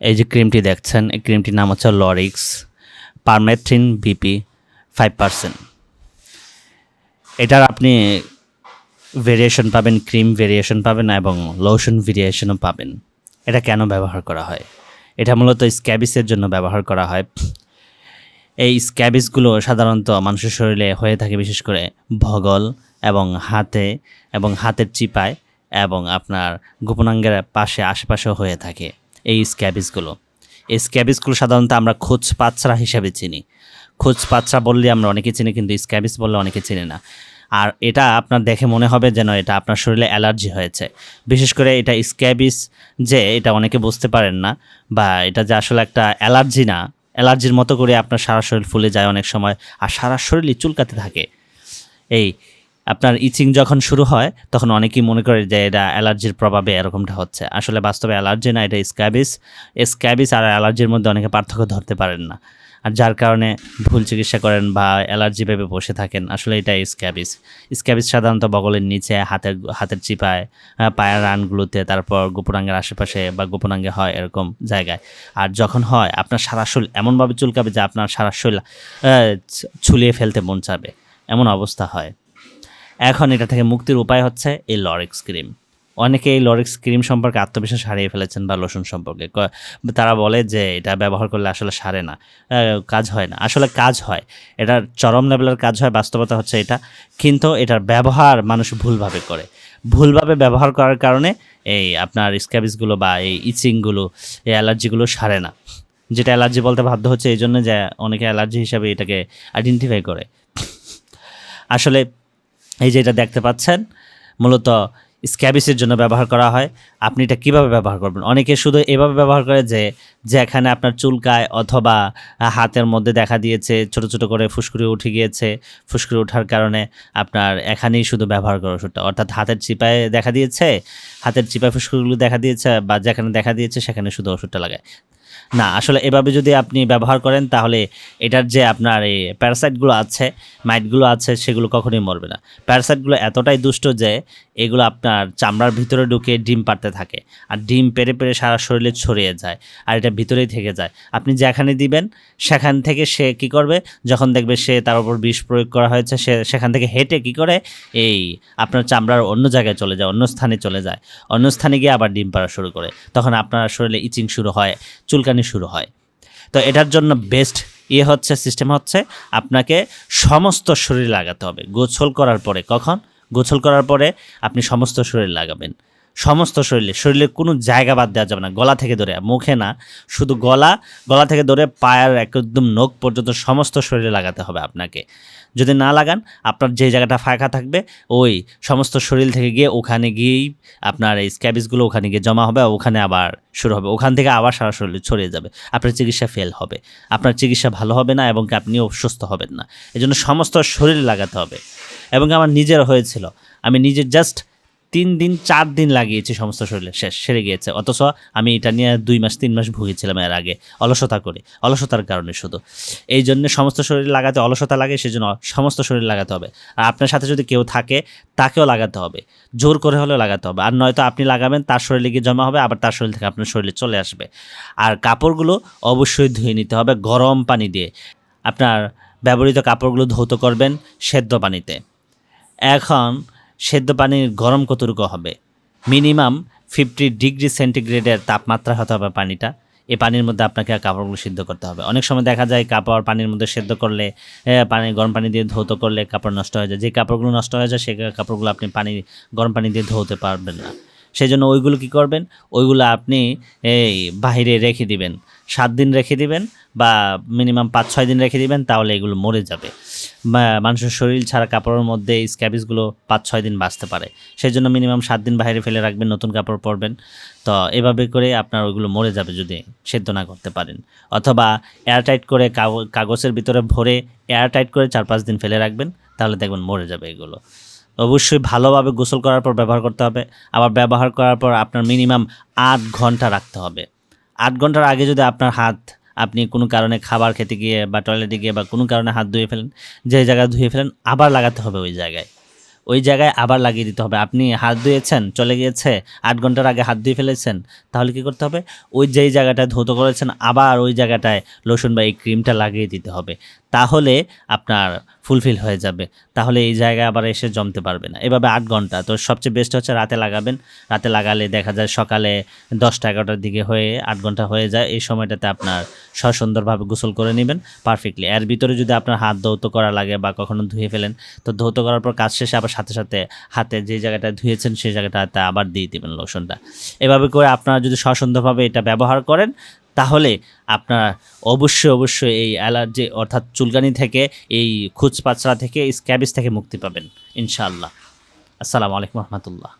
এই যে ক্রিমটি দেখছেন, এই ক্রিমটির নাম হচ্ছে Lorix permethrin BP five percent এটার আপনি ভেরিয়েশন পাবেন ক্রিম ভেরিয়েশন পাবেন এবং লোশন ভেরিয়েশনও পাবেন। এটা কেন ব্যবহার করা হয়? এটা মূলত স্ক্যাবিসের জন্য ব্যবহার করা হয়। এই স্ক্যাবিসগুলো সাধারণত মানুষের শরীরে হয়ে থাকে বিশেষ করে ভগল এবং হাতে এবং হাতের চিপায় এবং আপনার গোপনাঙ্গের পাশে, আশেপাশেও হয়ে থাকে। এই স্ক্যাবিসগুলো এই স্ক্যাবিসগুলো সাধারণত আমরা খোঁজ পাচ্ছরা হিসাবে চিনি। খোঁজ পাচ্ছরা বললে আমরা অনেকে চিনি, কিন্তু স্ক্যাবিস বললে অনেকে চিনি না। আর এটা আপনার দেখে মনে হবে যেন এটা আপনার শরীরে অ্যালার্জি হয়েছে। বিশেষ করে এটা স্ক্যাবিস যে এটা অনেকে বুঝতে পারেন না বা এটা যে আসলে একটা অ্যালার্জি না, অ্যালার্জির মতো করে আপনার সারা শরীর ফুলে যায় অনেক সময়, আর সারা শরীরই চুলকাতে থাকে। এই আপনার ইচিং যখন শুরু হয়, তখন অনেকেই মনে করে যে এটা অ্যালার্জির প্রভাবে এরকমটা হচ্ছে। আসলে বাস্তবে অ্যালার্জি না, এটা স্ক্যাবিস স্ক্যাবিস আর অ্যালার্জির মধ্যে অনেকে পার্থক্য ধরতে পারেন না। আর যার কারণে ভুল চিকিৎসা করেন বা অ্যালার্জি ভেবে বসে থাকেন, আসলে এটা স্ক্যাবিস স্ক্যাবিস সাধারণত বগলের নিচে, হাতের হাতের চিপায় পায়ের রানগুলোতে, তারপর গোপনাঙ্গের আশেপাশে বা গোপনাঙ্গে হয় এরকম জায়গায়। আর যখন হয়, আপনার সারা শরীর এমনভাবে চুলকাবে যে আপনার সারা শরীর ছুলিয়ে ফেলতে মন চাবে। এমন অবস্থা হয়। এখন এটা থেকে মুক্তির উপায় হচ্ছে এই লরিক্স ক্রিম। অনেকে এই লরিক্স ক্রিম সম্পর্কে আত্মবিশ্বাস হারিয়ে ফেলেছেন বা লোশন সম্পর্কে। তারা বলে যে এটা ব্যবহার করলে আসলে সারে না। কাজ হয় না। আসলে কাজ হয়। এটার চরম লেভেলের কাজ হয়, বাস্তবতা হচ্ছে এটা। কিন্তু এটার ব্যবহার মানুষ ভুলভাবে করে। ভুলভাবে ব্যবহার করার কারণে এই আপনার স্ক্যাবিসগুলো বা এই ইচিংগুলো, এই অ্যালার্জিগুলো সারে না। যেটা অ্যালার্জি বলতে বাধ্য হচ্ছে এই জন্য যে অনেকে অ্যালার্জি হিসাবে এটাকে আইডেন্টিফাই করে। আসলে এই যে এটা দেখতে পাচ্ছেন, মূলত স্ক্যাবিসের জন্য ব্যবহার করা হয়। আপনি এটা কীভাবে ব্যবহার করবেন? অনেকে শুধু এভাবে ব্যবহার করে যে যেখানে আপনার চুলকায় অথবা হাতের মধ্যে দেখা দিয়েছে, ছোট ছোট করে ফুসকুড়ি উঠে গিয়েছে, ফুসকুড়ি ওঠার কারণে আপনার এখানেই শুধু ব্যবহার করা ওষুধটা। অর্থাৎ হাতের চিপায় দেখা দিয়েছে, হাতের চিপায় ফুসকুড়িগুলো দেখা দিয়েছে বা যেখানে দেখা দিয়েছে সেখানে শুধু ওষুধটা লাগায়। না, আসলে এভাবে যদি আপনি ব্যবহার করেন, তাহলে এটার যে আপনার এই প্যারাসাইটগুলো আছে মাইটগুলো আছে, সেগুলো কখনোই মরবে না। প্যারাসাইটগুলো এতটাই দুষ্ট যে, এগুলো আপনার চামড়ার ভিতরে ঢুকে ডিম পাড়তে থাকে। আর ডিম পেরে পেরে সারা শরীরে ছড়িয়ে যায়, আর এটা ভিতরেই থেকে যায়। আপনি যেখানে দিবেন, সেখান থেকে সে কি করবে? যখন দেখবে সে তার উপর বিষ প্রয়োগ করা হয়েছে, সে সেখান থেকে হেঁটে কি করে? এই আপনার চামড়ার অন্য জায়গায় চলে যায়, অন্য স্থানে চলে যায়। অন্য স্থানে গিয়ে আবার ডিম পাড়া শুরু করে। তখন আপনার শরীরে ইচিং শুরু হয়, চুলকানি শুরু হয়। তো এটার জন্য বেস্ট ইয়ে হচ্ছে সিস্টেম হচ্ছে আপনাকে সমস্ত শরীর লাগাতে হবে। গোছল করার পরে, কখন? গোছল করার পরে আপনি সমস্ত শরীর লাগাবেন। সমস্ত শরীরে শরীরের কোনো জায়গা বাদ দেওয়া যাবে না, গলা থেকে ধরে, মুখে না, শুধু গলা গলা থেকে ধরে পায়ের একদম নখ পর্যন্ত সমস্ত শরীরে লাগাতে হবে আপনাকে। যদি না লাগান, আপনার যে জায়গাটা ফাঁকা থাকবে, ওই সমস্ত শরীর থেকে গিয়ে ওখানে গিয়েই আপনার এই স্ক্যাবিসগুলো ওখানে গিয়ে জমা হবে ওখানে আবার শুরু হবে। ওখান থেকে আবার সারা শরীরে ছড়িয়ে যাবে। আপনার চিকিৎসা ফেল হবে। আপনার চিকিৎসা ভালো হবে না এবং কি আপনিও সুস্থ হবেন না। এই জন্য সমস্ত শরীরে লাগাতে হবে। এবং আমার নিজের হয়েছিল। আমি নিজে জাস্ট তিন দিন, চার দিন লাগিয়েছি সমস্ত শরীরে। শেষ, সেরে গিয়েছে। অথচ আমি এটা নিয়ে দুই মাস, তিন মাস ভুগেছিলাম এর আগে। অলসতা করে। অলসতার কারণে শুধু। এই জন্য সমস্ত শরীর লাগাতে অলসতা লাগে, সেজন্য সমস্ত শরীর লাগাতে হবে। আর আপনার সাথে যদি কেউ থাকে, তাকেও লাগাতে হবে। জোর করে হলেও লাগাতে হবে। আর নয়তো আপনি লাগাবেন, তার শরীরে গিয়ে জমা হবে, আবার তার শরীর থেকে আপনার শরীরে চলে আসবে। আর কাপড়গুলো অবশ্যই ধুয়ে নিতে হবে গরম পানি দিয়ে। আপনার ব্যবহৃত কাপড়গুলো ধৌত করবেন সেদ্ধ পানিতে। এখন সেদ্ধ পানির গরম কতটুকু হবে? মিনিমাম ফিফটি ডিগ্রি সেন্টিগ্রেডের তাপমাত্রা হতে হবে পানিটা। এই পানির মধ্যে আপনাকে কাপড়গুলো সিদ্ধ করতে হবে। অনেক সময় দেখা যায় কাপড় পানির মধ্যে সেদ্ধ করলে এ, পানি গরম পানি দিয়ে ধৌত করলে কাপড় নষ্ট হয়ে যায়। যে কাপড়গুলো নষ্ট হয়ে যায় সেই কাপড়গুলো আপনি পানি গরম পানি দিয়ে ধৌতে পারবেন না। সেই জন্য ওইগুলো কী করবেন? ওইগুলো আপনি এই বাইরে রেখে দিবেন। সাত দিন রেখে দিবেন বা মিনিমাম পাঁচ, ছয় দিন রেখে দিবেন, তাহলে এগুলো মরে যাবে। মানুষের শরীর ছাড়া কাপড়ের মধ্যে এই স্ক্যাবিসগুলো পাঁচ, ছয় দিন বাঁচতে পারে। সেই জন্য মিনিমাম সাত দিন বাইরে ফেলে রাখবেন, নতুন কাপড় পরবেন। তো এভাবে করে আপনার ওইগুলো মরে যাবে যদি সেদ্ধ না করতে পারেন। অথবা এয়ারটাইট করে কাগজ কাগজের ভিতরে ভরে এয়ারটাইট করে চার, পাঁচ দিন ফেলে রাখবেন, তাহলে দেখবেন মরে যাবে এগুলো। অবশ্যই ভালোভাবে গোসল করার পর ব্যবহার করতে হবে। আবার ব্যবহার করার পর আপনার মিনিমাম আট ঘণ্টা রাখতে হবে। আট ঘণ্টার আগে যদি আপনার হাত আপনি কোনো কারণে খাবার খেতে গিয়ে বা টয়লেটে গিয়ে বা কোনো কারণে হাত ধুয়ে ফেলেন, যে জায়গায় ধুয়ে ফেলেন, আবার লাগাতে হবে ওই জায়গায়। ওই জায়গায় আবার লাগিয়ে দিতে হবে। আপনি হাত ধুয়েছেন, চলে গিয়েছে, আট ঘণ্টার আগে হাত ধুয়ে ফেলেছেন, তাহলে কি করতে হবে? ওই যেই জায়গাটায় ধৌত করেছেন, আবার ওই জায়গাটায় লোশন বা এই ক্রিমটা লাগিয়ে দিতে হবে। তাহলে আপনার ফুলফিল হয়ে যাবে। তাহলে এই জায়গায় আবার এসে জমতে পারবে না। এভাবে আট ঘণ্টা। তো সবচেয়ে বেস্ট হচ্ছে রাতে লাগাবেন। রাতে লাগালে দেখা যায় সকালে দশটা, এগারোটার দিকে হয়ে আট ঘণ্টা হয়ে যায়। এই সময়টাতে আপনার সসুন্দরভাবে গোসল করে নেবেন পারফেক্টলি এর ভিতরে যদি আপনার হাত ধৌত করা লাগে বা কখনো ধুয়ে ফেলেন, তো ধৌত করার পর কাজ শেষে আবার সাথে সাথে হাতে যে জায়গাটা ধুয়েছেন, সেই জায়গাটাতে আবার দিয়ে দিবেন লোশনটা এভাবে করে আপনারা যদি সসুন্দরভাবে এটা ব্যবহার করেন তাহলে আপনারা অবশ্যই অবশ্যই এই অ্যালার্জি অর্থাৎ চুলকানি থেকে, এই খুচপাচড়া থেকে স্ক্যাবিস থেকে মুক্তি পাবেন, ইনশাআল্লাহ। আসসালামু আলাইকুম রহমতুল্লাহ।